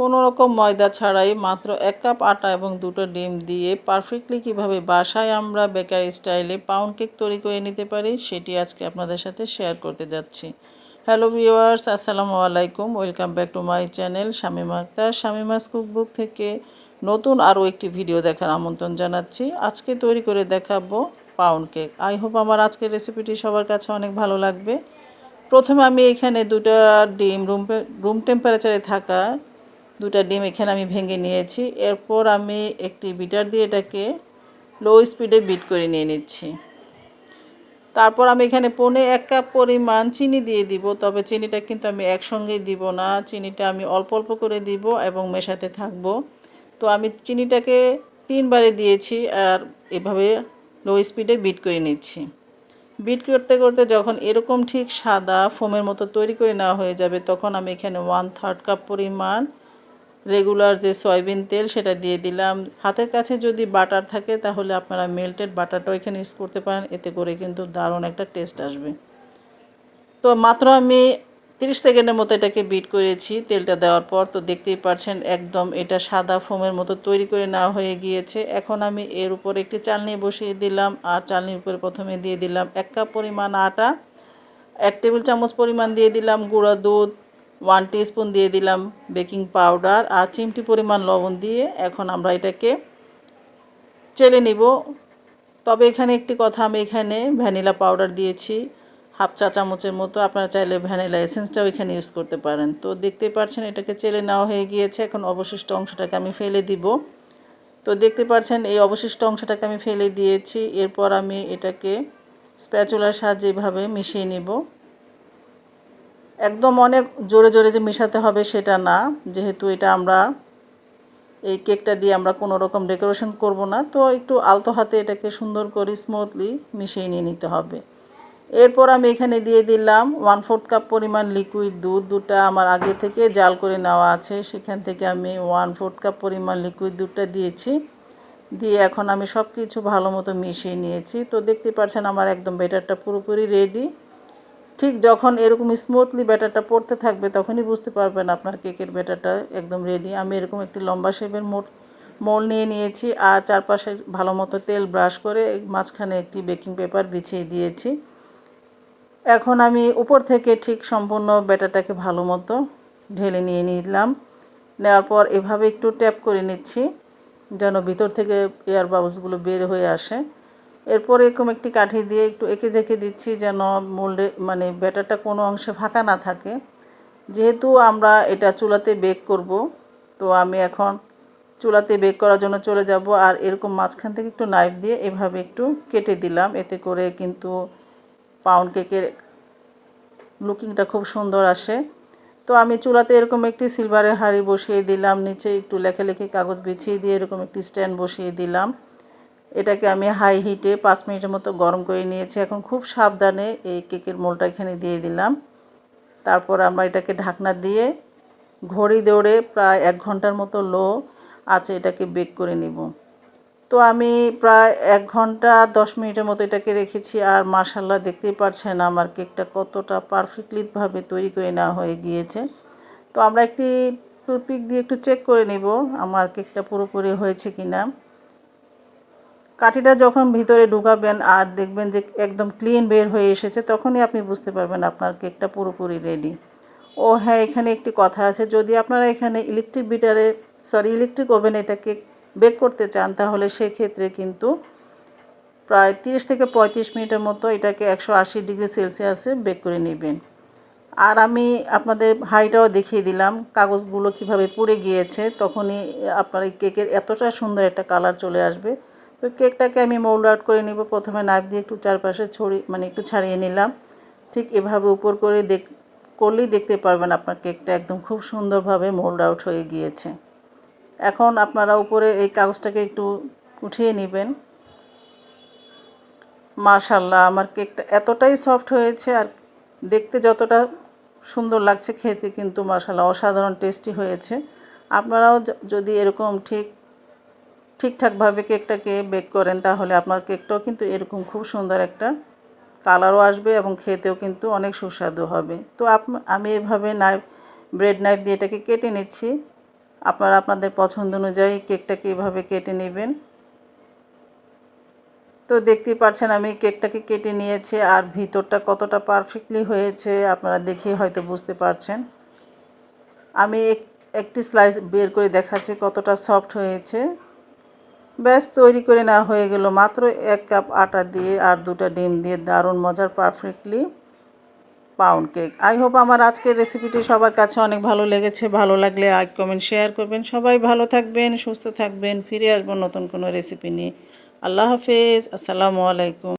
কোনো রকম ময়দা ছাড়াই মাত্র এক কাপ আটা এবং দুটো ডিম দিয়ে পারফেক্টলি কীভাবে বাসায় আমরা বেকারি স্টাইলে পাউন্ড কেক তৈরি করে নিতে পারি, সেটি আজকে আপনাদের সাথে শেয়ার করতে যাচ্ছি। হ্যালো ভিউয়ার্স আসসালামু আলাইকুম welcome back to my channel Shamima Akter, Shamima's cookbook থেকে নতুন আরও একটি ভিডিও দেখার আমন্ত্রণ জানাচ্ছি। আজকে তৈরি করে দেখাবো পাউন্ড কেক আই হোপ আমার আজকের রেসিপিটি সবার কাছে অনেক ভালো লাগবে। প্রথমে আমি এখানে দুটো ডিম রুম রুম টেম্পারেচারে থাকা দুটা ডিম এখানে আমি ভেঙে নিয়েছি। এরপর আমি একটি বিটার দিয়ে এটাকে লো স্পিডে বিট করে নিয়ে নিচ্ছি। তারপর আমি এখানে পনে এক কাপ পরিমাণ চিনি দিয়ে দিব, তবে চিনিটা কিন্তু আমি একসঙ্গেই দিব না। চিনিটা আমি অল্প অল্প করে দিব এবং মেশাতে থাকব। তো আমি চিনিটাকে তিনবারে দিয়েছি আর এভাবে লো স্পিডে বিট করে নিচ্ছি। বিট করতে করতে যখন এরকম ঠিক সাদা ফোমের মতো তৈরি করে নেওয়া হয়ে যাবে, তখন আমি এখানে ওয়ান থার্ড কাপ পরিমাণ রেগুলার যে সয়াবিন তেল সেটা দিয়ে দিলাম। হাতের কাছে যদি বাটার থাকে তাহলে আপনারা মেল্টেড বাটারটাও এখানে ইউজ করতে পারেন, এতে করে কিন্তু দারুণ একটা টেস্ট আসবে। তো মাত্র আমি 30 সেকেন্ডের মতো এটাকে বিট করেছি, তেলটা দেওয়ার পর। তো দেখতেই পাচ্ছেন একদম এটা সাদা ফোমের মতো তৈরি করে নেওয়া হয়ে গিয়েছে। এখন আমি এর উপরে একটি চালনি বসিয়ে দিলাম আর চালনির উপরে প্রথমে দিয়ে দিলাম এক কাপ পরিমাণ আটা, এক টেবিল চামচ পরিমাণ দিয়ে দিলাম গুঁড়া দুধ ওয়ান স্পুন দিয়ে দিলাম বেকিং পাউডার আর চিমটি পরিমাণ লবণ দিয়ে এখন আমরা এটাকে চেলে নিব। তবে এখানে একটি কথা আমি এখানে ভ্যানিলা পাউডার দিয়েছি, হাফ চা চামচের মতো। আপনারা চাইলে ভ্যানিলা এসেন্সটাও এখানে ইউজ করতে পারেন। তো দেখতে পাচ্ছেন এটাকে চেলে নেওয়া হয়ে গিয়েছে। এখন অবশিষ্ট অংশটাকে আমি ফেলে দিব। তো দেখতে পাচ্ছেন এই অবশিষ্ট অংশটাকে আমি ফেলে দিয়েছি। এরপর আমি এটাকে স্প্যাচুলার সাহায্যে এভাবে মিশিয়ে নিব। একদম অনেক জোরে জোরে যে মেশাতে হবে সেটা না। যেহেতু এটা আমরা এই কেকটা দিয়ে আমরা কোনো রকম ডেকোরেশন করব না, তো একটু আলতো হাতে এটাকে সুন্দর করে স্মুথলি মিশিয়ে নিয়ে নিতে হবে। এরপর আমি এখানে দিয়ে দিলাম ওয়ান ফোর্থ কাপ পরিমাণ লিকুইড দুধ। দুধটা আমার আগে থেকে জাল করে নেওয়া আছে, সেখান থেকে আমি ওয়ান ফোর্থ কাপ পরিমাণ লিকুইড দুধটা দিয়েছি। দিয়ে এখন আমি সব কিছু ভালো মতো মিশিয়ে নিয়েছি। তো দেখতে পাচ্ছেন আমার একদম বেটারটা পুরোপুরি রেডি ঠিক যখন এরকম স্মুথলি ব্যাটারটা পড়তে থাকবে, তখনই বুঝতে পারবেন আপনার কেকের ব্যাটারটা একদম রেডি আমি এরকম একটি লম্বা শেপের মোট, মোল নিয়ে নিয়েছি আর চারপাশে ভালো মতো তেল ব্রাশ করে মাঝখানে একটি বেকিং পেপার বিছিয়ে দিয়েছি। এখন আমি উপর থেকে ঠিক সম্পূর্ণ ব্যাটারটাকে ভালো মতো ঢেলে নিয়ে নিলাম। নেওয়ার পর এভাবে একটু ট্যাপ করে নিচ্ছি যেন ভিতর থেকে এয়ার বাবলসগুলো বের হয়ে আসে। এরপর এরকম একটি কাঠি দিয়ে একটু এঁকে জেঁকে দিচ্ছি যেন মোল্ডে মানে ব্যাটারটা কোনো অংশে ফাঁকা না থাকে। যেহেতু আমরা এটা চুলাতে বেক করব, তো আমি এখন চুলাতে বেক করার জন্য চলে যাব আর এরকম মাঝখান থেকে একটু নাইফ দিয়ে এভাবে একটু কেটে দিলাম। এতে করে কিন্তু পাউন্ড কেকের লুকিংটা খুব সুন্দর আসে। তো আমি চুলাতে এরকম একটি সিলভারের হাঁড়ি বসিয়ে দিলাম, নিচে একটু লেখালেখি কাগজ বিছিয়ে দিয়ে এরকম একটি স্ট্যান্ড বসিয়ে দিলাম। এটাকে আমি হাই হিটে পাঁচ মিনিটের মতো গরম করে নিয়েছি। এখন খুব সাবধানে এই কেকের মোলটা এখানে দিয়ে দিলাম। তারপর আমরা এটাকে ঢাকনা দিয়ে ঘড়ি দৌড়ে প্রায় এক ঘণ্টার মতো লো আছে এটাকে বেক করে নিব। তো আমি প্রায় এক ঘণ্টা দশ মিনিটের মতো এটাকে রেখেছি আর মার্শাল্লাহ দেখতেই পারছেন আমার কেকটা কতটা পারফেক্টলিভাবে তৈরি করে নেওয়া হয়ে গিয়েছে। তো আমরা একটি টুথপিক দিয়ে একটু চেক করে নিব আমার কেকটা পুরোপুরি হয়েছে কি না কাঠিটা যখন ভিতরে ঢুকাবেন আর দেখবেন যে একদম ক্লিন বের হয়ে এসেছে, তখনই আপনি বুঝতে পারবেন আপনার কেকটা পুরোপুরি রেডি ও হ্যাঁ এখানে একটি কথা আছে, যদি আপনারা এখানে ইলেকট্রিক বিটারে সরি ইলেকট্রিক ওভেন এটাকে বেক করতে চান, তাহলে সেক্ষেত্রে কিন্তু প্রায় তিরিশ থেকে পঁয়ত্রিশ মিনিটের মতো এটাকে একশো আশি ডিগ্রি সেলসিয়াসে বেক করে নেবেন। আর আমি আপনাদের হাঁড়িটাও দেখিয়ে দিলাম, কাগজগুলো কীভাবে পুড়ে গিয়েছে, তখনই আপনার এই কেকের এতটা সুন্দর একটা কালার চলে আসবে। তো কেকটাকে আমি মোল্ড আউট করে নিব। প্রথমে নাইফ দিয়ে একটু চারপাশে ছড়ি মানে একটু ছাড়িয়ে নিলাম। ঠিক এভাবে উপর করে দেখ, করলেই দেখতে পারবেন আপনার কেকটা একদম খুব সুন্দরভাবে মোল্ড আউট হয়ে গিয়েছে। এখন আপনারা উপরে এই কাগজটাকে একটু উঠিয়ে নেবেন। মাশাল্লাহ আমার কেকটা এতটাই সফট হয়েছে আর দেখতে যতটা সুন্দর লাগছে খেতে কিন্তু মাশাল্লাহ অসাধারণ টেস্টি হয়েছে। আপনারাও যদি এরকম ঠিক ঠিকঠাকভাবে কেকটাকে বেক করেন, তাহলে আপনার কেকটাও কিন্তু এরকম খুব সুন্দর একটা কালারও আসবে এবং খেতেও কিন্তু অনেক সুস্বাদু হবে। তো আমি এভাবে নাইফ ব্রেড নাইফ দিয়ে এটাকে কেটে নিচ্ছি। আপনারা আপনাদের পছন্দ অনুযায়ী কেকটাকে এভাবে কেটে নেবেন। তো দেখতেই পাচ্ছেন আমি কেকটাকে কেটে নিয়েছি আর ভিতরটা কতটা পারফেক্টলি হয়েছে, আপনারা দেখে হয়তো বুঝতে পারছেন। আমি এক- একটি স্লাইস বের করে দেখাচ্ছি কতটা সফট হয়েছে। ব্যাস, তৈরি করে নেওয়া হয়ে গেল। মাত্র এক কাপ আটা দিয়ে আর দুটা ডিম দিয়ে দারুণ মজার perfectly pound cake I hope আমার আজকের রেসিপিটি সবার কাছে অনেক ভালো লেগেছে। ভালো লাগলে আই কমেন্ট শেয়ার করবেন। সবাই ভালো থাকবেন, সুস্থ থাকবেন। ফিরে আসব নতুন কোনো রেসিপি নিয়ে। আল্লাহ হাফেজ। আসসালামু আলাইকুম।